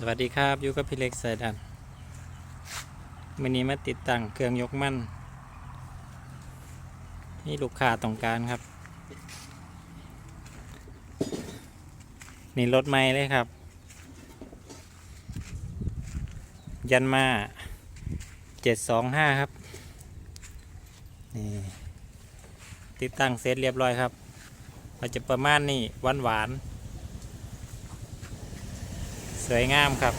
สวัสดีครับอยู่กับพี่เล็กสายดันวันนี้มาติดตั้งเครื่องยกมั่นนี่ลูกค้าต้องการครับ นี่รถใหม่เลยครับ ยันมาเจ็ดสองห้าครับนี่ติดตั้งเสร็จเรียบร้อยครับมันจะประมาณนี้หวานหวาน สวยงามครับ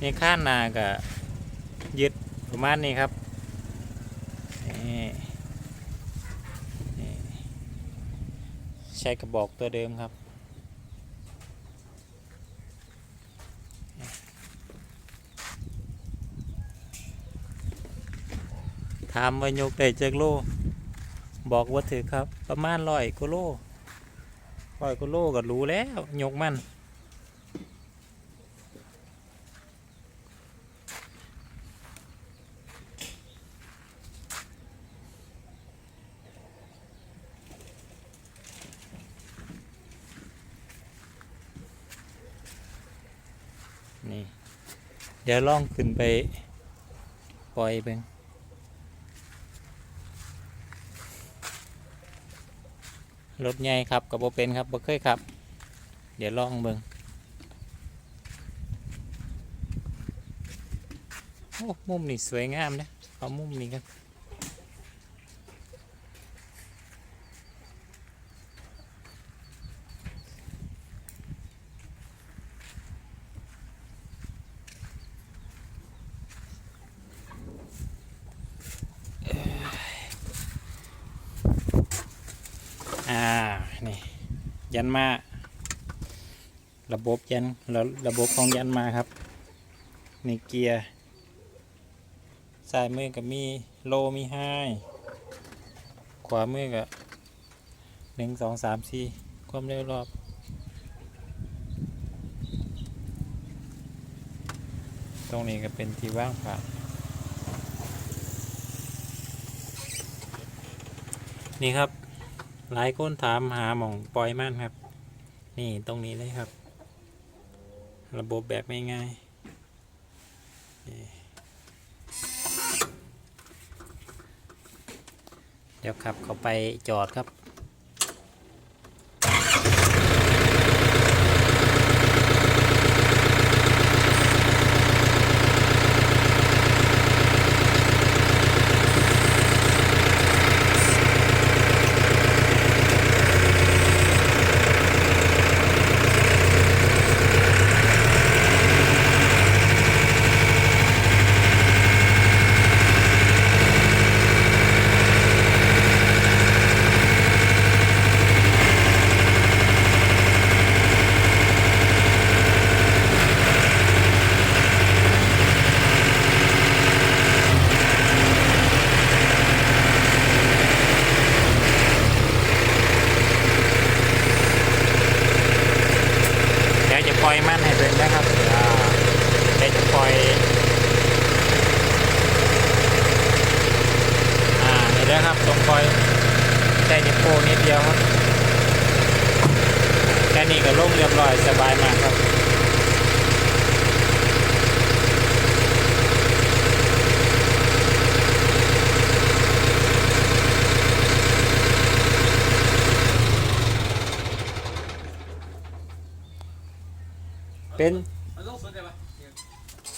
นี่ข้านนาก็ยึดประมาณนี้ครับนี่ใช้กระบอกตัวเดิมครับถามว่ายกได้จากโล บอกว่าถือครับ ประมาณร้อยกิโลร้อยกิโลก็รู้แล้ว ยกมัน เดี๋ยวล่องขึ้นไปปล่อยเบิ่งรถใหญ่ครับกับโบเป็นครับบ่เคยครับ เดี๋ยวล่องเบิ่งโอ้มุมนี่สวยงามนะเอามุมนี้กัน อ่า นี่ ยันมา ระบบยันระระบบของยันมาครับ ในเกียร์ซ้ายมือกับมีโลมีไฮขวามือกับหนึ่งสองสามสี่ความเร็วรอบตรงนี้ก็เป็นที่ว่างเปล่านี่ครับ หลายคนถามหาหม่องปล่อยมันครับ นี่ตรงนี้เลยครับ ระบบแบบง่ายๆเดี๋ยวขับเข้าไปจอดครับ เดินนะครับเดี๋ยวจะปล่อยอ่าเห็นแล้วครับตรงปล่อยแต่นิ้วโป้นิดเดียวครับแค่นี้ก็ล่มเรียบร้อยสบายมากครับ เป็นมันลงสุดได้ปะ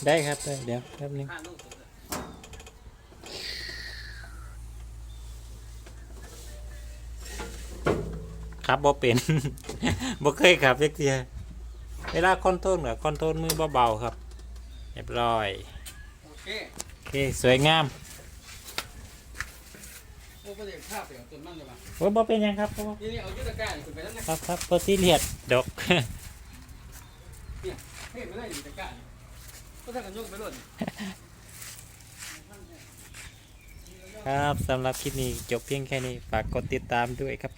ได้ครับได้เดี๋ยวแป๊บนึงข้างลงสุดเลยครับบ่เป็นบ่เคยขับเล็กเทียเวลาคอนโทรลกับคอนโทรลมือเบาๆครับเรียบร้อยโอเคโอเคสวยงามโอ้ประเดี๋ยวภาพเดี๋ยวต้นมันเลยปะโอ้บ่เป็นหยังครับบ่นี่นี่เอายุทธการขึ้นไปแล้วนะครับครับบ่ซีเรียสดอก เฮ้ยไม่ได้ยุทธการก็ถ้ากันยกไปหล่นครับสำหรับคลิปนี้จบเพียงแค่นี้ฝากกดติดตามด้วยครับ